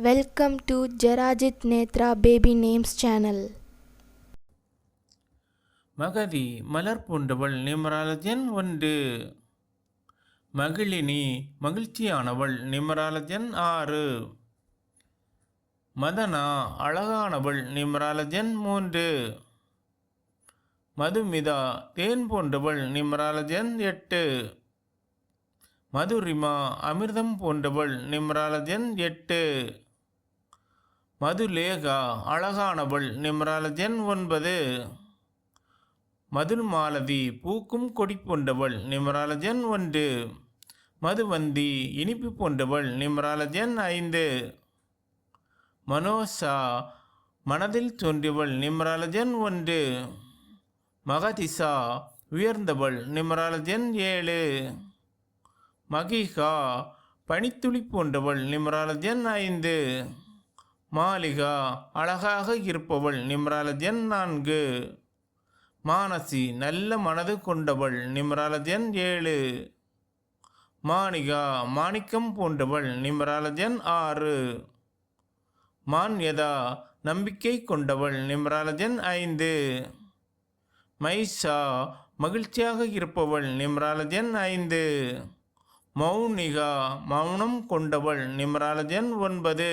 Welcome to ஜெராஜித் Netra baby names channel Magathi மலர் பூண்டவள் numerology ஒன்று. மகிழினி மகிழ்ச்சியானவள் நிமராலஜன் ஆறு. மதனா அழகானவள் நிமராலஜன் மூன்று. மதுமிதா தேன் போன்றவள் நிமராலஜன் எட்டு. மதுரிமா அமிர்தம் போன்றவள் நிம்ராலஜன் எட்டு. மதுலேகா அழகானவள் நிம்ராலஜன் ஒன்பது. மதுர்மாலதி பூக்கும் கொடி போன்றவள் நிம்ராலஜன் ஒன்று. மதுவந்தி இனிப்பு போன்றவள் நிம்ராலஜன் ஐந்து. மனோசா மனதில் தோன்றியவள் நிம்ராலஜன் ஒன்று. மகதிசா உயர்ந்தவள் நிம்ராலஜன் ஏழு. மகிகா பனித்துளி போன்றவள் நிம்ராலஜன் ஐந்து. மாலிகா அழகாக இருப்பவள் நிம்ராலஜன் நான்கு. மானசி நல்ல மனது கொண்டவள் நிம்ராலஜன் ஏழு. மானிகா மாணிக்கம் போன்றவள் எண் ஆறு. மான்யதா நம்பிக்கை கொண்டவள் நிம்ராலஜன் ஐந்து. மைஷா மகிழ்ச்சியாக இருப்பவள் நிம்ராலஜன் ஐந்து. மௌனிகா மௌனம் கொண்டவள் நிம்ராலஜன் ஒன்பது.